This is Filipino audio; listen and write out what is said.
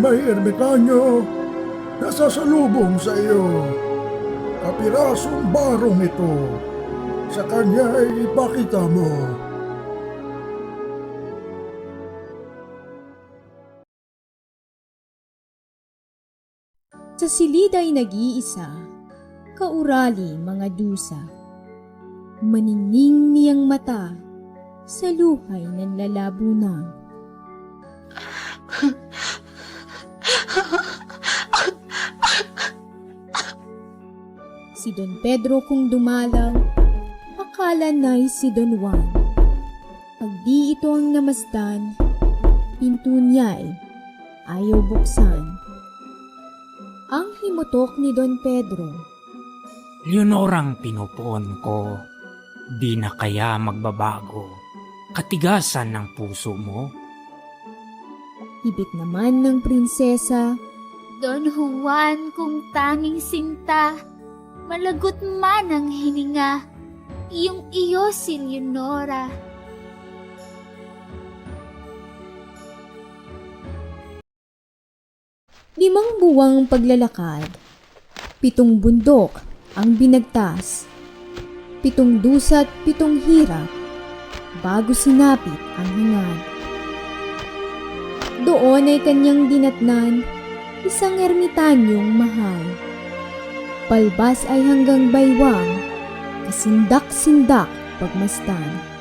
ermitanyo, nasasalubong sa iyo. Kapirasong barong ito, sa kanya ay ipakita mo. Sa silid ay nag-iisa, kaurali mga dusa. Manining niyang mata, sa luhay ng lalabo na. Si Don Pedro kung dumalaw, akala na'y si Don Juan. Pag di ito ang namasdan, pinto niya'y ayaw buksan. Ang himutok ni Don Pedro, Leonorang pinupuon ko, di na kaya magbabago. Katigasan ng puso mo. Hibit naman ng prinsesa, Don Juan kung tanging sinta, malagot man ang hininga, iyong iyo si Leonora. limang buwang paglalakad, pitong bundok ang binagtas, pitong dusa't pitong hirap, bago sinapit ang hangad. Doon ay kanyang dinatnan, isang ermitanyong mahal. Palbas ay hanggang baywang, kasindak-sindak pagmastan.